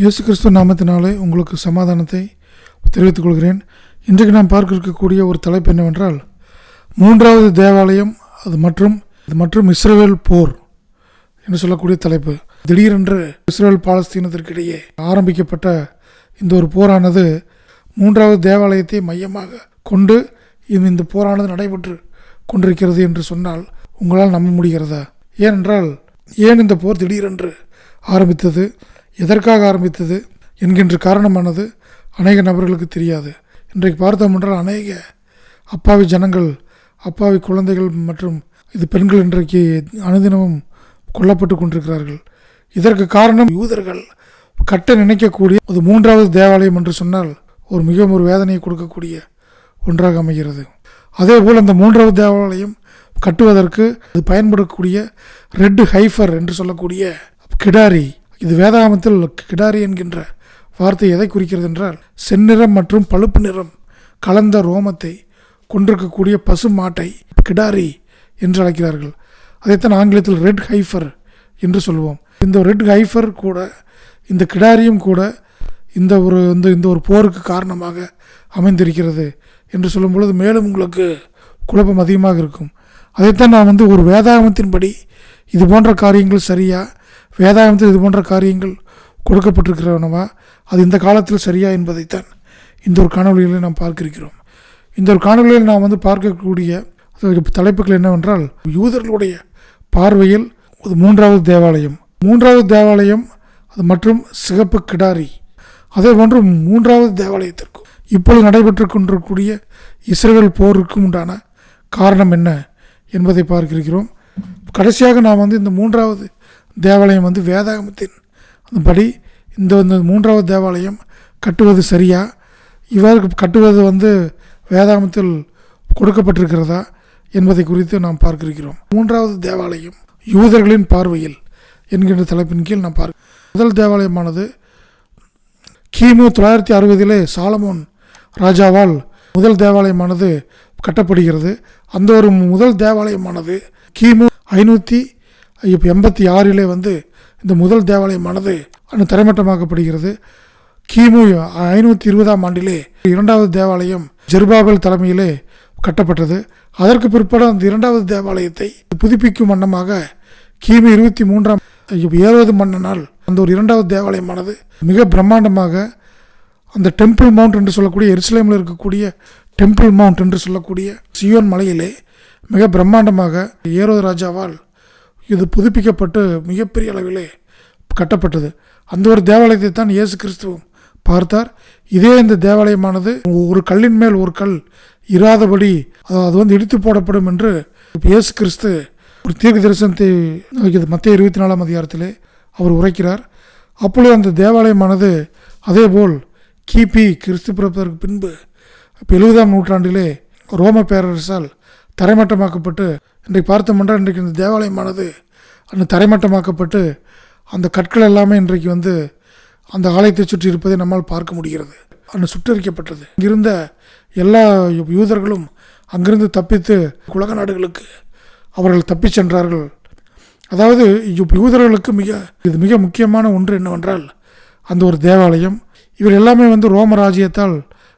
இயேசு கிறிஸ்துவ நாமத்தினாலே உங்களுக்கு சமாதானத்தை தெரிவித்துக் கொள்கிறேன் இன்றைக்கு நாம் பார்க்க இருக்கக்கூடிய ஒரு தலைப்பு என்னவென்றால் மூன்றாவது தேவாலயம் அது மற்றும் அது மற்றும் இஸ்ரேல் போர் என்று சொல்லக்கூடிய தலைப்பு. திடீரென்று இஸ்ரேல் பாலஸ்தீனத்திற்கிடையே ஆரம்பிக்கப்பட்ட இந்த ஒரு போரானது மூன்றாவது தேவாலயத்தை மையமாக கொண்டு இந்த இந்த போரானது நடைபெற்று கொண்டிருக்கிறது என்று சொன்னால் உங்களால் நம்ப முடிகிறதா? ஏனென்றால் ஏன் இந்த போர் திடீரென்று ஆரம்பித்தது? எதற்காக ஆரம்பித்தது என்கின்ற காரணமானது அநேக நபர்களுக்கு தெரியாது. இன்றைக்கு பார்த்தோம் என்றால் அநேக அப்பாவி ஜனங்கள் அப்பாவி குழந்தைகள் மற்றும் இது பெண்கள் இன்றைக்கு அனுதினமும் கொல்லப்பட்டு கொண்டிருக்கிறார்கள். இதற்கு காரணம் யூதர்கள். கட்ட நினைக்கக்கூடிய ஒரு மூன்றாவது தேவாலயம் என்று சொன்னால் ஒரு மிகவும் ஒரு வேதனையை கொடுக்கக்கூடிய ஒன்றாக அமைகிறது. அதேபோல் அந்த மூன்றாவது தேவாலயம் கட்டுவதற்கு அது பயன்படக்கூடிய ரெட் ஹைஃபர் என்று சொல்லக்கூடிய கிடாரி இது வேதாகமத்தில் கிடாரி என்கின்ற வார்த்தை எதை குறிக்கிறது என்றால் செந்நிறம் மற்றும் பழுப்பு நிறம் கலந்த ரோமத்தை கொண்டிருக்கக்கூடிய பசு மாட்டை கிடாரி என்று அழைக்கிறார்கள். அதைத்தான் ஆங்கிலத்தில் ரெட் ஹைஃபர் என்று சொல்லுவோம் இந்த ரெட் ஹைஃபர் கூட இந்த கிடாரியும் கூட இந்த ஒரு இந்த இந்த ஒரு போருக்கு காரணமாக அமைந்திருக்கிறது என்று சொல்லும் பொழுது மேலும் உங்களுக்கு குழப்பம் அதிகமாக இருக்கும். அதைத்தான் நான் வந்து ஒரு வேதாகமத்தின்படி இது போன்ற காரியங்கள் சரியாக வேதாகமத்தில் இது போன்ற காரியங்கள் கொடுக்கப்பட்டிருக்கிறவனவா அது இந்த காலத்தில் சரியா என்பதைத்தான் இந்த ஒரு காணொலியில் நாம் பார்க்கிருக்கிறோம். இந்த ஒரு காணொலியில் நாம் வந்து பார்க்கக்கூடிய தலைப்புகள் என்னவென்றால் யூதர்களுடைய பார்வையில் ஒரு மூன்றாவது தேவாலயம் மூன்றாவது தேவாலயம் அது மற்றும் சிகப்பு கிடாரி அதே போன்று மூன்றாவது தேவாலயத்திற்கும் இப்பொழுது நடைபெற்று கொண்டிருக்கக்கூடிய இஸ்ரேல் போருக்கும் உண்டான காரணம் என்ன என்பதை பார்க்கிறோம் கடைசியாக நாம் வந்து இந்த மூன்றாவது தேவாலயம் வந்து வேதாகமத்தின் படி இந்த இந்த மூன்றாவது தேவாலயம் கட்டுவது சரியா? இவ்வாறு கட்டுவது வந்து வேதாகமத்தில் கொடுக்கப்பட்டிருக்கிறதா என்பதை குறித்து நாம் பார்க்கிருக்கிறோம். மூன்றாவது தேவாலயம் யூதர்களின் பார்வையில் என்கின்ற தலைப்பின் கீழ் நாம் பார்க்க முதல் தேவாலயமானது கிமு தொள்ளாயிரத்தி அறுபதிலே சாலமோன் ராஜாவால் முதல் தேவாலயமானது கட்டப்படுகிறது. அந்த ஒரு முதல் தேவாலயமானது கிமு ஐநூற்றி எண்பத்தி ஆறிலே வந்து இந்த முதல் தேவாலயமானது அன்று தரைமட்டமாக்கப்படுகிறது. கிமு ஐநூற்றி இருபதாம் ஆண்டிலே இரண்டாவது தேவாலயம் ஜெருபாபல் தலைமையிலே கட்டப்பட்டது. அதற்கு பிற்பாடு அந்த இரண்டாவது தேவாலயத்தை புதுப்பிக்கும் வண்ணமாக கிமு இருபத்தி மூன்றாம் ஏழாவது மன்னனால் அந்த ஒரு இரண்டாவது தேவாலயமானது மிக பிரம்மாண்டமாக அந்த டெம்பிள் மவுண்ட் என்று சொல்லக்கூடிய எருசலேமில் இருக்கக்கூடிய டெம்பிள் மவுண்ட் என்று சொல்லக்கூடிய சியோன் மலையிலே மிக பிரம்மாண்டமாக ஏரோது ராஜாவால் இது புதுப்பிக்கப்பட்டு மிகப்பெரிய அளவிலே கட்டப்பட்டது. அந்த ஒரு தேவாலயத்தை தான் இயேசு கிறிஸ்துவும் பார்த்தார். இதே இந்த தேவாலயமானது ஒரு கல்லின் மேல் ஒரு கல் இராதபடி அது வந்து இடித்து போடப்படும் என்று இயேசு கிறிஸ்து ஒரு தீர்க்க தரிசனத்தை மத்திய இருபத்தி நாலாம் அதிகாரத்திலே அவர் உரைக்கிறார். அப்பொழுது அந்த தேவாலயமானது அதேபோல் கிபி கிறிஸ்து பிறப்பதற்கு பின்பு இப்போ எழுபதாம் நூற்றாண்டிலே ரோம பேரரசால் தரைமட்டமாக்கப்பட்டு இன்றைக்கு பார்த்தோம்னா இன்றைக்கு இந்த தேவாலயமானது அந்த தரைமட்டமாக்கப்பட்டு அந்த கற்கள் எல்லாமே இன்றைக்கு வந்து அந்த ஆலயத்தை சுற்றி இருப்பதை நம்மால் பார்க்க முடிகிறது. அன்று சுட்டரிக்கப்பட்டது. இங்கிருந்த எல்லா யூதர்களும் அங்கிருந்து தப்பித்து உலக நாடுகளுக்கு அவர்கள் தப்பிச் சென்றார்கள். அதாவது யூதர்களுக்கு மிக இது மிக முக்கியமான ஒன்று என்னவென்றால் அந்த ஒரு தேவாலயம். இவர் எல்லாமே வந்து ரோம ராஜ்யத்தால்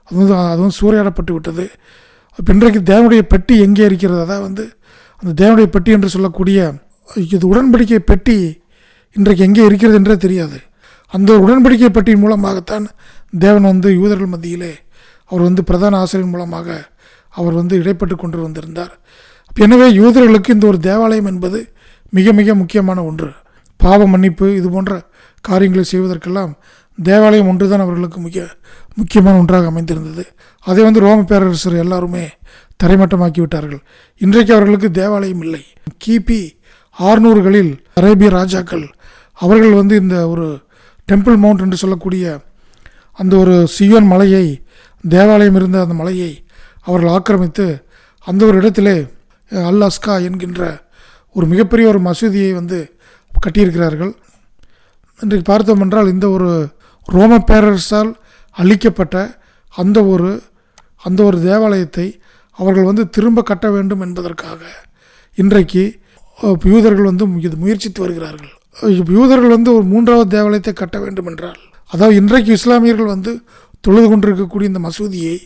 அது வந்து அதுவும் சூறையாடப்பட்டு விட்டது. இன்றைக்கு தேவனுடைய பெட்டி எங்கே இருக்கிறது? அதான் வந்து அந்த தேவனுடைய பெட்டி என்று சொல்லக்கூடிய இது உடன்படிக்கை பெட்டி இன்றைக்கு எங்கே இருக்கிறது என்றே தெரியாது. அந்த உடன்படிக்கை பெட்டியின் மூலமாகத்தான் தேவன் வந்து யூதர்கள் மத்தியிலே அவர் வந்து பிரதான ஆசிரியர் மூலமாக அவர் வந்து இடைப்பட்டு கொண்டு வந்திருந்தார். எனவே யூதர்களுக்கு இந்த ஒரு தேவாலயம் என்பது மிக மிக முக்கியமான ஒன்று. பாவ மன்னிப்பு இது போன்ற காரியங்களை செய்வதற்கெல்லாம் தேவாலயம் ஒன்று தான் அவர்களுக்கு முக்கிய முக்கியமான ஒன்றாக அமைந்திருந்தது. அதை வந்து ரோம பேரரசர் எல்லாருமே தரைமட்டமாக்கி விட்டார்கள் இன்றைக்கு அவர்களுக்கு தேவாலயம் இல்லை. கிபி ஆறுநூறுகளில் அரேபிய ராஜாக்கள் அவர்கள் வந்து இந்த ஒரு டெம்பிள் மவுண்ட் என்று சொல்லக்கூடிய அந்த ஒரு சியோன் மலையை தேவாலயம் இருந்த அந்த மலையை அவர்கள் ஆக்கிரமித்து அந்த ஒரு இடத்திலே அல் அஸ்கா என்கின்ற ஒரு மிகப்பெரிய ஒரு மசூதியை வந்து கட்டியிருக்கிறார்கள். இன்றைக்கு பார்த்தோம் என்றால் இந்த ஒரு ரோம பேரரசால் அழிக்கப்பட்ட அந்த ஒரு அந்த ஒரு தேவாலயத்தை அவர்கள் வந்து திரும்ப கட்ட வேண்டும் என்பதற்காக இன்றைக்கு யூதர்கள் வந்து இது முயற்சித்து வருகிறார்கள். யூதர்கள் வந்து ஒரு மூன்றாவது தேவாலயத்தை கட்ட வேண்டும் என்றால் அதாவது இன்றைக்கு இஸ்லாமியர்கள் வந்து தொழுது கொண்டிருக்கக்கூடிய இந்த மசூதியை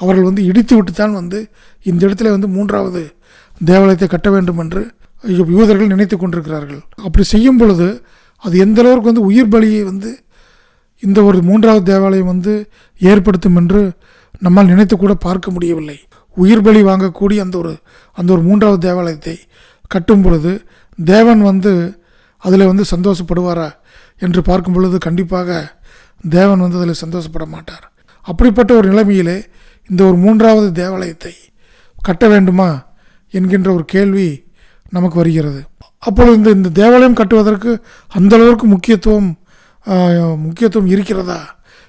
அவர்கள் வந்து இடித்து விட்டு தான் வந்து இந்த இடத்துல வந்து மூன்றாவது தேவாலயத்தை கட்ட வேண்டும் என்று யூதர்கள் நினைத்து கொண்டிருக்கிறார்கள். அப்படி செய்யும் பொழுது அது எந்த அளவுக்கு வந்து உயிர் பலியை வந்து இந்த ஒரு மூன்றாவது தேவாலயம் வந்து ஏற்படுத்தும் என்று நம்மால் நினைத்து கூட பார்க்க முடியவில்லை. உயிர் பலி வாங்கக்கூடிய அந்த ஒரு அந்த ஒரு மூன்றாவது தேவாலயத்தை கட்டும் பொழுது தேவன் வந்து அதில் வந்து சந்தோஷப்படுவாரா என்று பார்க்கும் பொழுது கண்டிப்பாக தேவன் வந்து அதில் சந்தோஷப்பட மாட்டார். அப்படிப்பட்ட ஒரு நிலைமையிலே இந்த ஒரு மூன்றாவது தேவாலயத்தை கட்ட வேண்டுமா என்கின்ற ஒரு கேள்வி நமக்கு வருகிறது. அப்பொழுது இந்த இந்த தேவாலயம் கட்டுவதற்கு அந்த அளவிற்கு முக்கியத்துவம் முக்கியத்துவம் இருக்கிறதா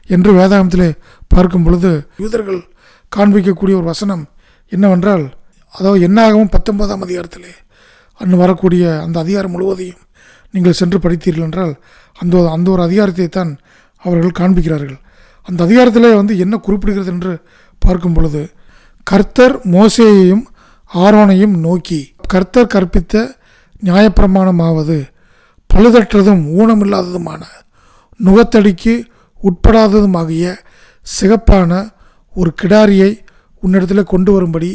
என்று வேதாகமத்திலே பார்க்கும் பொழுது யூதர்கள் காண்பிக்கக்கூடிய ஒரு வசனம் என்னவென்றால் அதாவது என்னாகவும் பத்தொன்பதாம் அதிகாரத்திலே அன்று வரக்கூடிய அந்த அதிகாரம் முழுவதையும் நீங்கள் சென்று படித்தீர்கள் என்றால் அந்த ஒரு- அந்த ஒரு அதிகாரத்தை தான் அவர்கள் காண்பிக்கிறார்கள். அந்த அதிகாரத்திலே வந்து என்ன குறிப்பிடுகிறது என்று பார்க்கும் பொழுது கர்த்தர் மோசேயையும் ஆரோனையும் நோக்கி கர்த்தர் கற்பித்த நியாயப்பிரமாணமாவது பழுதற்றதும் ஊனமில்லாததுமான நுகத்தடிக்கு உட்படாததுமாகிய சிகப்பான ஒரு கிடாரியை உன்னிடத்தில் கொண்டு வரும்படி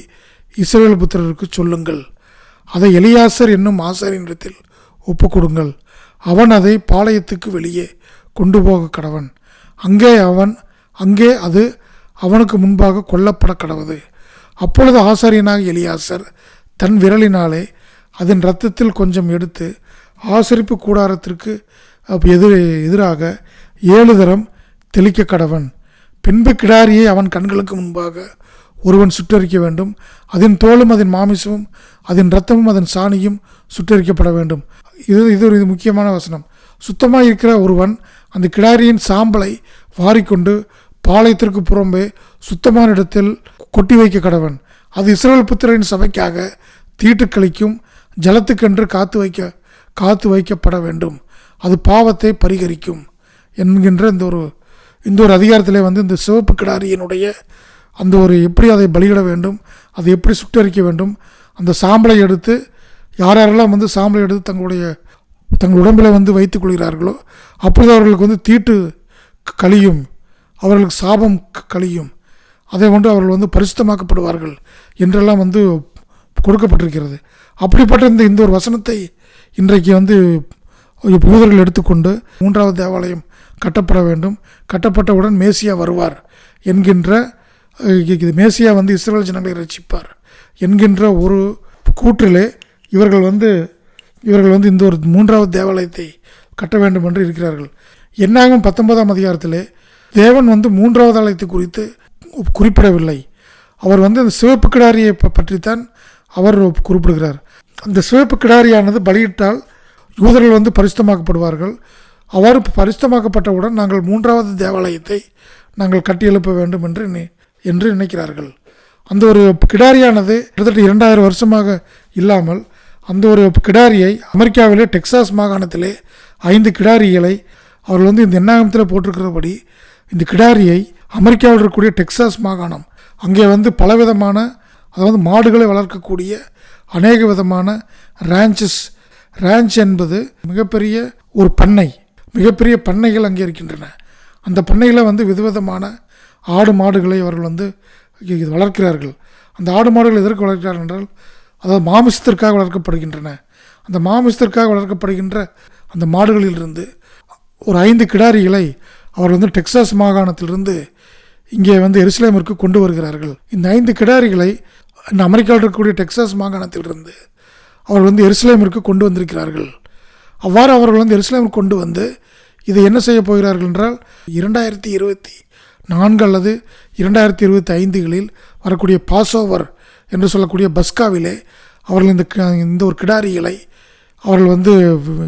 இஸ்ரேல் புத்திரருக்கு சொல்லுங்கள். அதை எலியாசர் என்னும் ஆசாரியனிடத்தில் ஒப்புக்கொடுங்கள். அவன் அதை பாளையத்துக்கு வெளியே கொண்டு போக கடவன். அங்கே அவன் அங்கே அது அவனுக்கு முன்பாக கொல்லப்பட கடவுது. அப்பொழுது ஆசாரியனாக எலியாசர் தன் விரலினாலே அதன் இரத்தத்தில் கொஞ்சம் எடுத்து ஆசரிப்பு கூடாரத்திற்கு அப் எதிர் எதிராக ஏழு தரம் தெளிக்க கடவன். பின்பு கிடாரியை அவன் கண்களுக்கு முன்பாக ஒருவன் சுட்டரிக்க வேண்டும். அதன் தோலும் அதன் மாமிசமும் அதன் இரத்தமும் அதன் சாணியும் சுட்டரிக்கப்பட வேண்டும். இது இது ஒரு இது முக்கியமான வசனம். சுத்தமாக இருக்கிற ஒருவன் அந்த கிடாரியின் சாம்பலை வாரிக்கொண்டு பாளையத்திற்கு புறம்பே சுத்தமான இடத்தில் கொட்டி வைக்க கடவன். அது இஸ்ரேல் புத்திரரின் சபைக்காக தீட்டுக்களிக்கும் ஜலத்துக்கென்று காத்து வைக்க காத்து வைக்கப்பட வேண்டும். அது பாவத்தை பரிகரிக்கும் என்கின்ற இந்த ஒரு இந்த ஒரு அதிகாரத்திலே வந்து இந்த சிவப்பு கிடாரியினுடைய அந்த ஒரு எப்படி அதை பலியிட வேண்டும் அதை எப்படி சுட்டரிக்க வேண்டும் அந்த சாம்பலை எடுத்து யார் யாரெல்லாம் வந்து சாம்பலை எடுத்து தங்களுடைய தங்கள் உடம்பில் வந்து வைத்துக் கொள்கிறார்களோ அப்பொழுது அவர்களுக்கு வந்து தீட்டு கழியும். அவர்களுக்கு சாபம் கழியும். அதை கொண்டு அவர்கள் வந்து பரிசுத்தமாக்கப்படுவார்கள் என்றெல்லாம் வந்து கொடுக்கப்பட்டிருக்கிறது. அப்படிப்பட்ட இந்த இந்த ஒரு வசனத்தை இன்றைக்கு வந்து யூதர்கள் எடுத்துக்கொண்டு மூன்றாவது தேவாலயம் கட்டப்பட வேண்டும். கட்டப்பட்டவுடன் மேசியா வருவார் என்கின்ற இது மேசியா வந்து இஸ்ரேல் ஜனங்களை ரசிப்பார் என்கின்ற ஒரு கூற்றிலே இவர்கள் வந்து இவர்கள் வந்து இந்த ஒரு மூன்றாவது தேவாலயத்தை கட்ட வேண்டும் என்று இருக்கிறார்கள். என்னாகும் பத்தொன்பதாம் அதிகாரத்திலே தேவன் வந்து மூன்றாவது ஆலயத்தை குறித்து குறிப்பிடவில்லை. அவர் வந்து அந்த சிவப்பு கிடாரியை ப- பற்றித்தான் அவர் குறிப்பிடுகிறார். அந்த சிவப்பு கிடாரியானது பலியிட்டால் யூதர்கள் வந்து பரிசுத்தமாக்கப்படுவார்கள். அவ்வாறு பரிசுத்தமாக்கப்பட்டவுடன் நாங்கள் மூன்றாவது தேவாலயத்தை நாங்கள் கட்டியெழுப்ப வேண்டும் என்று என்று நினைக்கிறார்கள். அந்த ஒரு கிடாரியானது கிட்டத்தட்ட இரண்டாயிரம் வருஷமாக இல்லாமல் அந்த ஒரு கிடாரியை அமெரிக்காவிலே டெக்சாஸ் மாகாணத்திலே ஐந்து கிடாரிகளை அவர்கள் வந்து இந்த எண்ணாகமத்தில் போட்டிருக்கிறபடி இந்த கிடாரியை அமெரிக்காவில் இருக்கக்கூடிய டெக்சாஸ் மாகாணம் அங்கே வந்து பலவிதமான அதாவது மாடுகளை வளர்க்கக்கூடிய அநேக விதமான ரேஞ்சஸ் ரேஞ்ச் என்பது மிகப்பெரிய ஒரு பண்ணை மிகப்பெரிய பண்ணைகள் அங்கே இருக்கின்றன. அந்த பண்ணையில் வந்து விதவிதமான ஆடு மாடுகளை அவர்கள் வந்து வளர்க்கிறார்கள். அந்த ஆடு மாடுகள் எதற்கு வளர்க்கிறார்கள் என்றால் அதாவது மாமிசத்திற்காக வளர்க்கப்படுகின்றன. அந்த மாமிசத்திற்காக வளர்க்கப்படுகின்ற அந்த மாடுகளிலிருந்து ஒரு ஐந்து கிடாரிகளை அவர் வந்து டெக்சாஸ் மாகாணத்திலிருந்து இங்கே வந்து எருசலேமிற்கு கொண்டு வருகிறார்கள். இந்த ஐந்து கிடாரிகளை இந்த அமெரிக்காவில் இருக்கக்கூடிய டெக்சாஸ் மாகாணத்திலிருந்து அவர்கள் வந்து எருசலேமிற்கு கொண்டு வந்திருக்கிறார்கள். அவ்வாறு அவர்கள் வந்து எருசலேமிற்கு கொண்டு வந்து இதை என்ன செய்ய போகிறார்கள் என்றால் இரண்டாயிரத்தி இருபத்தி நான்கு அல்லது இரண்டாயிரத்தி இருபத்தி ஐந்துகளில் வரக்கூடிய பாசோவர் என்று சொல்லக்கூடிய பஸ்காவிலே அவர்கள் இந்த க- இந்த ஒரு கிடாரிகளை அவர்கள் வந்து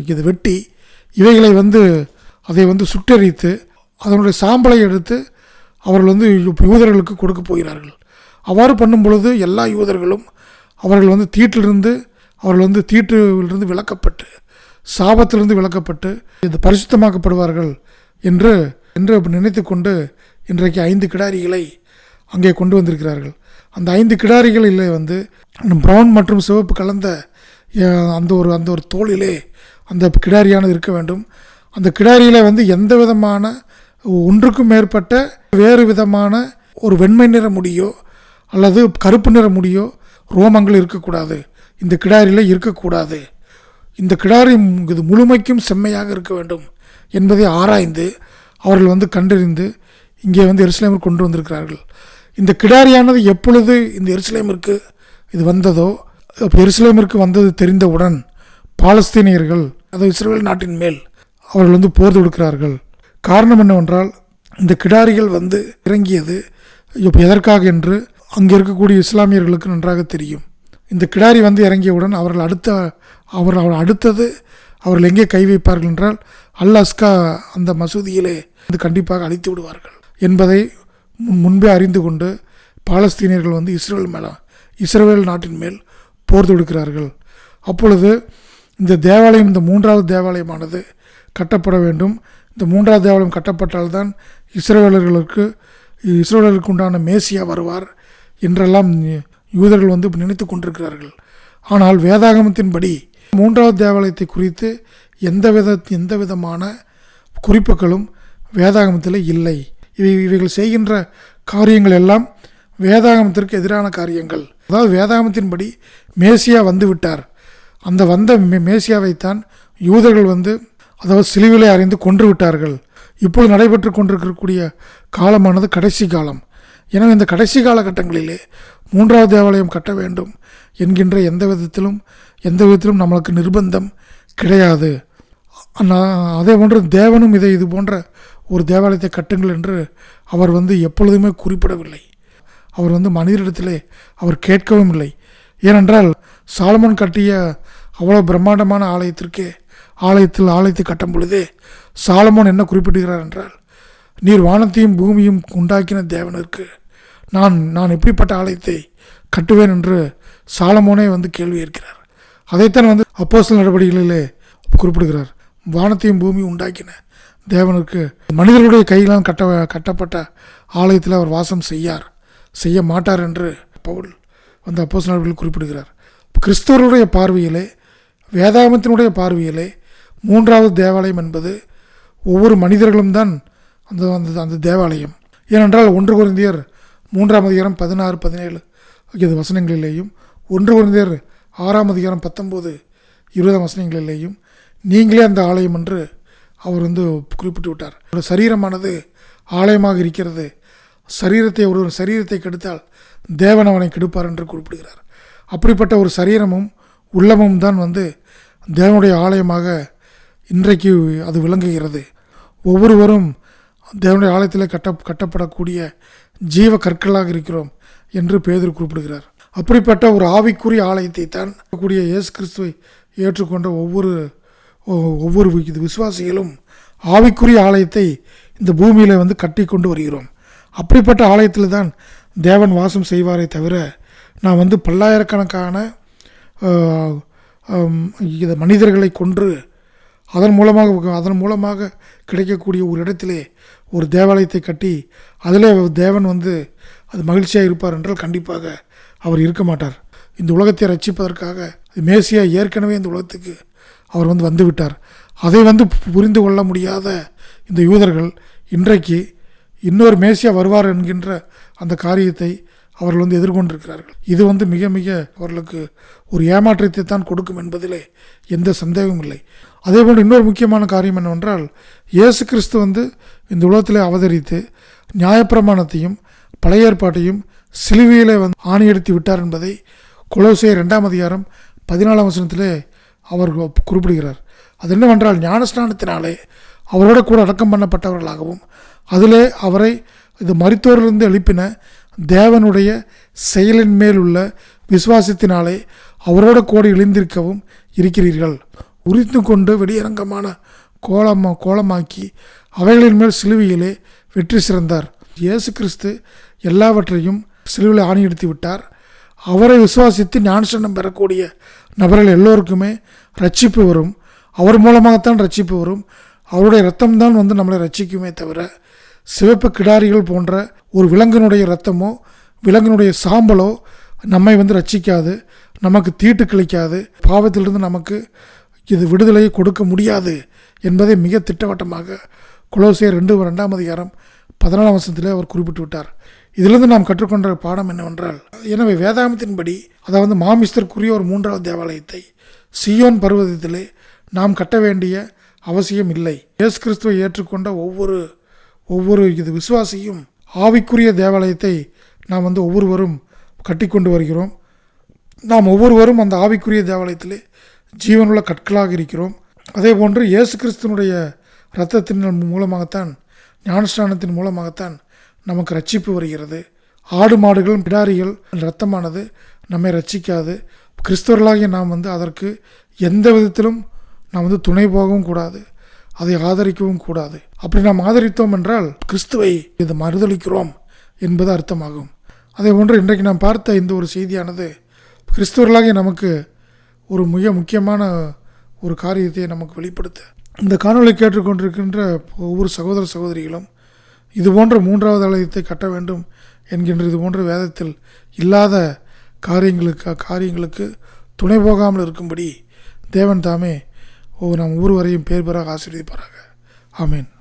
இது வெட்டி இவைகளை வந்து அதை வந்து சுட்டரித்து அதனுடைய சாம்பலை எடுத்து அவர்கள் வந்து யூதர்களுக்கு கொடுக்க போகிறார்கள். அவ்வாறு பண்ணும் பொழுது எல்லா யூதர்களும் அவர்கள் வந்து தீட்டிலிருந்து அவர்கள் வந்து தீட்டிலிருந்து விலக்கப்பட்டு சாபத்திலிருந்து விலக்கப்பட்டு இது பரிசுத்தமாக்கப்படுவார்கள் என்று என்று நினைத்து கொண்டு இன்றைக்கு ஐந்து கிடாரிகளை அங்கே கொண்டு வந்திருக்கிறார்கள். அந்த ஐந்து கிடாரிகளில் வந்து ப்ரௌன் மற்றும் சிவப்பு கலந்த அந்த ஒரு அந்த ஒரு தோளிலே அந்த கிடாரியானது இருக்க வேண்டும். அந்த கிடாரியில் வந்து எந்த விதமான ஒன்றுக்கும் மேற்பட்ட வேறு விதமான ஒரு வெண்மை நிற முடியோ அல்லது கருப்பு நிற முடியோ ரோமங்கள் இருக்கக்கூடாது. இந்த கிடாரியில் இருக்கக்கூடாது. இந்த கிடாரி இது முழுமைக்கும் செம்மையாக இருக்க வேண்டும் என்பதை ஆராய்ந்து அவர்கள் வந்து கண்டறிந்து இங்கே வந்து எருசலேமிற்கு கொண்டு வந்திருக்கிறார்கள். இந்த கிடாரியானது எப்பொழுது இந்த எருசலேமிற்கு இது வந்ததோ அப்போ எருசலேமிற்கு வந்தது தெரிந்தவுடன் பாலஸ்தீனியர்கள் அதாவது இஸ்ரேல் நாட்டின் மேல் அவர்கள் வந்து போர் தொடுக்கிறார்கள். காரணம் என்னவென்றால் இந்த கிடாரிகள் வந்து இறங்கியது எதற்காக என்று அங்கே இருக்கக்கூடிய இஸ்லாமியர்களுக்கு நன்றாக தெரியும். இந்த கிடாரி வந்து இறங்கியவுடன் அவர்கள் அடுத்த அவர் அவர் அடுத்தது அவர்கள் எங்கே கை வைப்பார்கள் என்றால் அல் அஸ்கா அந்த மசூதியிலே வந்து கண்டிப்பாக அழித்து விடுவார்கள். என்பதை முன் முன்பே அறிந்து கொண்டு பாலஸ்தீனியர்கள் வந்து இஸ்ரேல் மேலே இஸ்ரேல் நாட்டின் மேல் போர் தொடுக்கிறார்கள். அப்பொழுது இந்த தேவாலயம் இந்த மூன்றாவது தேவாலயமானது கட்டப்பட வேண்டும். இந்த மூன்றாவது தேவாலயம் கட்டப்பட்டால்தான் இஸ்ரேலர்களுக்கு இஸ்ரேலர்களுக்கு உண்டான மேசியா வருவார் என்றெல்லாம் யூதர்கள் வந்து நினைத்து கொண்டிருக்கிறார்கள். ஆனால் வேதாகமத்தின்படி மூன்றாவது தேவாலயத்தை குறித்து எந்த வித எந்த விதமான குறிப்புகளும் வேதாகமத்தில் இல்லை. இவை இவைகள் செய்கின்ற காரியங்கள் எல்லாம் வேதாகமத்திற்கு எதிரான காரியங்கள். அதாவது வேதாகமத்தின்படி மேசியா வந்து விட்டார். அந்த வந்த மே மேசியாவைத்தான் யூதர்கள் வந்து அதாவது சிலுவிலை அறிந்து கொன்று விட்டார்கள். இப்பொழுது நடைபெற்று கொண்டிருக்கக்கூடிய காலமானது கடைசி காலம். எனவே இந்த கடைசி காலகட்டங்களிலே மூன்றாவது தேவாலயம் கட்ட வேண்டும் என்கின்ற எந்த விதத்திலும் எந்த விதத்திலும் நம்மளுக்கு நிர்பந்தம் கிடையாது. அதே போன்று தேவனும் இதை இது போன்ற ஒரு தேவாலயத்தை கட்டுங்கள் என்று அவர் வந்து எப்பொழுதுமே குறிப்பிடவில்லை. அவர் வந்து மனிதரிடத்திலே அவர் கேட்கவும் இல்லை. ஏனென்றால் சாலமன் கட்டிய அவ்வளோ பிரம்மாண்டமான ஆலயத்திற்கே ஆலயத்தில் ஆலயத்தை கட்டும் பொழுதே சாலமோன் என்ன குறிப்பிடுகிறார் என்றால் நீர் வானத்தையும் பூமியும் உண்டாக்கின தேவனிற்கு நான் நான் எப்படிப்பட்ட ஆலயத்தை கட்டுவேன் என்று சாலமோனே வந்து கேள்வி இருக்கிறார் அதைத்தான் வந்து அப்போசல் நடவடிக்கைகளிலே குறிப்பிடுகிறார். வானத்தையும் பூமி உண்டாக்கின தேவனுக்கு மனிதர்களுடைய கையிலால் கட்ட கட்டப்பட்ட ஆலயத்தில் அவர் வாசம் செய்யார். செய்ய மாட்டார் என்று பவுல் அந்த அப்போஸ் நடவடிக்கையில் குறிப்பிடுகிறார். கிறிஸ்தவருடைய பார்வையிலே வேதாகமத்தினுடைய பார்வையிலே மூன்றாவது தேவாலயம் என்பது ஒவ்வொரு மனிதர்களும் தான் அந்த அந்த அந்த தேவாலயம். ஏனென்றால் ஒன்று குறைந்தியர் மூன்றாம் அதிகாரம் பதினாறு பதினேழு ஆகிய வசனங்களிலேயும் ஒன்று குறைந்தியர் ஆறாம் அதிகாரம் பத்தொம்போது இருபதாம் வசனங்களிலேயும் நீங்களே அந்த ஆலயம் என்று அவர் வந்து குறிப்பிட்டு விட்டார். ஒரு சரீரமானது ஆலயமாக இருக்கிறது. சரீரத்தை ஒரு சரீரத்தை கெடுத்தால் தேவன் அவனை கெடுப்பார் என்று குறிப்பிடுகிறார். அப்படிப்பட்ட ஒரு சரீரமும் உள்ளமும் தான் வந்து தேவனுடைய ஆலயமாக இன்றைக்கு அது விளங்குகிறது. ஒவ்வொருவரும் தேவனுடைய ஆலயத்தில் கட்ட கட்டப்படக்கூடிய ஜீவ கற்களாக இருக்கிறோம் என்று பேதர் குறிப்பிடுகிறார். அப்படிப்பட்ட ஒரு ஆவிக்குரிய ஆலயத்தை தான் கூடிய இயேசு கிறிஸ்துவை ஏற்றுக்கொண்ட ஒவ்வொரு ஒவ்வொரு வி- இது விசுவாசிகளும் ஆவிக்குரிய ஆலயத்தை இந்த பூமியில் வந்து கட்டி கொண்டு வருகிறோம். அப்படிப்பட்ட ஆலயத்தில் தான் தேவன் வாசம் செய்வாரே தவிர நான் வந்து பல்லாயிரக்கணக்கான இதை மனிதர்களை கொன்று அதன் மூலமாக அதன் மூலமாக கிடைக்கக்கூடிய ஒரு இடத்திலே ஒரு தேவாலயத்தை கட்டி அதிலே தேவன் வந்து அது மகிழ்ச்சியாக இருப்பார் என்றால் கண்டிப்பாக அவர் இருக்க மாட்டார். இந்த உலகத்தை ரட்சிப்பதற்காக மேசியா ஏற்கனவே இந்த உலகத்துக்கு அவர் வந்து வந்து விட்டார். அதை வந்து புரிந்து கொள்ள முடியாத இந்த யூதர்கள் இன்றைக்கு இன்னொரு மேசியா வருவார் என்கின்ற அந்த காரியத்தை அவர்கள் வந்து எதிர்கொண்டிருக்கிறார்கள். இது வந்து மிக மிக அவர்களுக்கு ஒரு ஏமாற்றத்தை தான் கொடுக்கும் என்பதிலே எந்த சந்தேகமும் இல்லை. அதேபோல் இன்னொரு முக்கியமான காரியம் என்னவென்றால் இயேசு கிறிஸ்து வந்து இந்த உலகத்திலே அவதரித்து நியாயப்பிரமாணத்தையும் பழைய ஏற்பாட்டையும் சிலுவையிலே வந்து ஆணையெடுத்து விட்டார் என்பதை கொலோசியர் ரெண்டாம் அதிகாரம் பதினாலாம் வசனத்திலே அவர் குறிப்பிடுகிறார். அது என்னவென்றால் ஞானஸ்நானத்தினாலே அவரோட கூட அடக்கம் பண்ணப்பட்டவர்களாகவும் அதிலே அவரை இது மருத்துவரிலிருந்து எழுப்பின தேவனுடைய செயலின் மேல் உள்ள விசுவாசத்தினாலே அவரோட கூட இழிந்திருக்கவும் இருக்கிறீர்கள். உரித்து கொண்டு வெடியரங்கமான கோலம் கோலமாக்கி அவைகளின் மேல் சிலுவையிலே வெற்றி சிறந்தார். இயேசு கிறிஸ்து எல்லாவற்றையும் சிலுவையில் ஆணையெடுத்து விட்டார். அவரை விசுவாசித்து ஞானஸ்நானம் பெறக்கூடிய நபர்கள் எல்லோருக்குமே ரட்சிப்பு வரும். அவர் மூலமாகத்தான் ரட்சிப்பு வரும். அவருடைய ரத்தம் தான் வந்து நம்மளை ரட்சிக்குமே தவிர சிவப்பு கிடாரிகள் போன்ற ஒரு விலங்கினுடைய ரத்தமோ விலங்கினுடைய சாம்பலோ நம்மை வந்து ரட்சிக்காது. நமக்கு தீட்டு கிழிக்காது. பாவத்திலிருந்து நமக்கு இது விடுதலையை கொடுக்க முடியாது என்பதை மிக திட்டவட்டமாக குலோசியர் ரெண்டு ரெண்டாம் அதிகாரம் பதினாலாம் வசனத்திலே அவர் குறிப்பிட்டு விட்டார் இதிலிருந்து நாம் கற்றுக்கொண்ட பாடம் என்னவென்றால் எனவே வேதாகமத்தின்படி அதாவது மாமிஸ்தருக்குரிய ஒரு மூன்றாவது தேவாலயத்தை சியோன் பருவதத்திலே நாம் கட்ட வேண்டிய அவசியம் இல்லை. இயேசு கிறிஸ்துவை ஏற்றுக்கொண்ட ஒவ்வொரு ஒவ்வொரு இது விசுவாசியும் ஆவிக்குரிய தேவாலயத்தை நாம் வந்து ஒவ்வொருவரும் கட்டிக்கொண்டு வருகிறோம். நாம் ஒவ்வொருவரும் அந்த ஆவிக்குரிய தேவாலயத்திலே ஜீவனுள்ள கற்களாக இருக்கிறோம். அதே போன்று இயேசு கிறிஸ்துனுடைய இரத்தத்தின் மூலமாகத்தான் ஞானஸ்நானத்தின் மூலமாகத்தான் நமக்கு ரட்சிப்பு வருகிறது. ஆடு மாடுகள் பிடாரிகள் இரத்தமானது நம்மை ரட்சிக்காது. கிறிஸ்தவர்களாகிய நாம் வந்து அதற்கு எந்த விதத்திலும் நாம் வந்து துணை போகவும் கூடாது. அதை ஆதரிக்கவும் கூடாது. அப்படி நாம் ஆதரித்தோம் என்றால் கிறிஸ்துவை இது மறுதளிக்கிறோம் என்பது அர்த்தமாகும். அதே போன்று இன்றைக்கு நாம் பார்த்த இந்த ஒரு செய்தியானது கிறிஸ்தவர்களாகிய நமக்கு ஒரு மிக முக்கியமான ஒரு காரியத்தை நமக்கு வெளிப்படுத்த. இந்த காணொலி கேட்டுக்கொண்டிருக்கின்ற ஒவ்வொரு சகோதர சகோதரிகளும் இது போன்ற மூன்றாவது ஆலயத்தை கட்ட வேண்டும் என்கின்ற இது போன்ற வேதத்தில் இல்லாத காரியங்களுக்கு காரியங்களுக்கு துணை போகாமல் இருக்கும்படி தேவன் தாமே ஓ நம் ஒவ்வொருவரையும் பேர் பெறாக ஆசீர்வதிப்பாராக. ஆமீன்.